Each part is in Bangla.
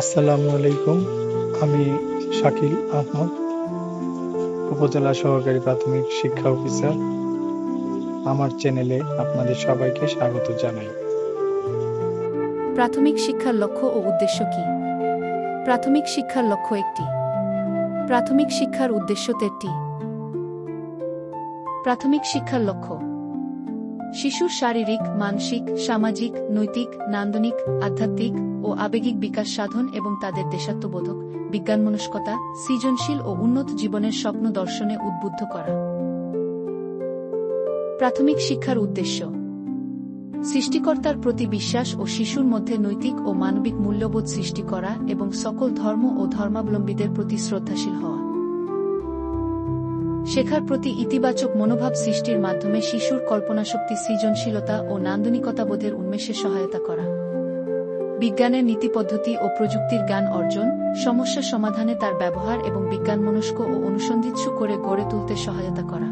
আসসালামু আলাইকুম আমি শাকিল আহমদ উপজেলা সহকারী প্রাথমিক শিক্ষা অফিসার। আমার চ্যানেলে আপনাদের সবাইকে স্বাগত জানাই। প্রাথমিক শিক্ষার লক্ষ্য ও উদ্দেশ্য কি? প্রাথমিক শিক্ষার লক্ষ্য একটি। প্রাথমিক শিক্ষার উদ্দেশ্য তেরটি। প্রাথমিক শিক্ষার লক্ষ্য। শিশুর শারীরিক, মানসিক, সামাজিক, নৈতিক, নান্দনিক, আধ্যাত্মিক ও আবেগিক বিকাশ সাধন এবং তাদের দেশাত্মবোধক বিজ্ঞানমনস্কতা সৃজনশীল ও উন্নত জীবনের স্বপ্ন দর্শনে উদ্বুদ্ধ করা। প্রাথমিক শিক্ষার উদ্দেশ্য। সৃষ্টিকর্তার প্রতি বিশ্বাস ও শিশুর মধ্যে নৈতিক ও মানবিক মূল্যবোধ সৃষ্টি করা এবং সকল ধর্ম ও ধর্মাবলম্বীদের প্রতি শ্রদ্ধাশীল হওয়া। শেখার প্রতি ইতিবাচক মনোভাব সৃষ্টির মাধ্যমে শিশুর কল্পনাশক্তি সৃজনশীলতা ও নান্দনিকতাবোধের উন্মেষে সহায়তা করা। বিজ্ঞানের নীতি পদ্ধতি ও প্রযুক্তির জ্ঞান অর্জন, সমস্যা সমাধানে তার ব্যবহার এবং বিজ্ঞানমনস্ক ও অনুসন্ধিৎসু করে গড়ে তুলতে সহায়তা করা।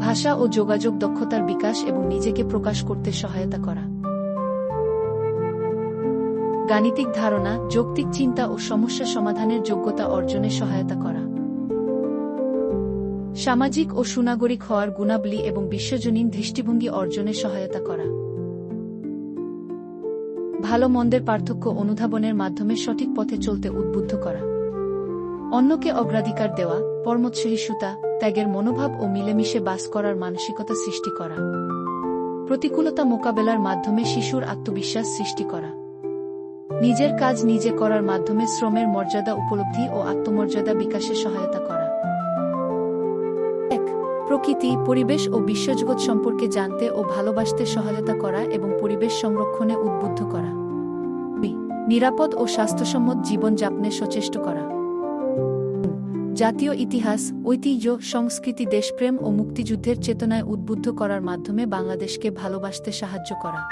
ভাষা ও যোগাযোগ দক্ষতার বিকাশ এবং নিজেকে প্রকাশ করতে সহায়তা করা। গাণিতিক ধারণা, যৌক্তিক চিন্তা ও সমস্যা সমাধানের যোগ্যতা অর্জনে সহায়তা করা। সামাজিক ও সুনাগরিক হওয়ার গুণাবলী এবং বিশ্বজনীন দৃষ্টিভঙ্গি অর্জনে সহায়তা করা। ভালো মন্দের পার্থক্য অনুধাবনের মাধ্যমে সঠিক পথে চলতে উদ্বুদ্ধ করা। অন্যকে অগ্রাধিকার দেওয়া পরমোৎসহিষ্ণুতা ত্যাগের মনোভাব ও মিলেমিশে বাস করার মানসিকতা সৃষ্টি করা। প্রতিকূলতা মোকাবেলার মাধ্যমে শিশুর আত্মবিশ্বাস সৃষ্টি করা। নিজের কাজ নিজে করার মাধ্যমে শ্রমের মর্যাদা উপলব্ধি ও আত্মমর্যাদা বিকাশে সহায়তা করা। প্রকৃতি, পরিবেশ ও বিশ্বজগৎ সম্পর্কে জানতে ও ভালোবাসতে সহায়তা করা এবং পরিবেশ সংরক্ষণে উদ্বুদ্ধ করা। নিরাপদ ও স্বাস্থ্যসম্মত জীবনযাপনে সচেষ্ট করা। জাতীয় ইতিহাস, ঐতিহ্য, সংস্কৃতি, দেশপ্রেম ও মুক্তিযুদ্ধের চেতনায় উদ্বুদ্ধ করার মাধ্যমে বাংলাদেশকে ভালোবাসতে সাহায্য করা.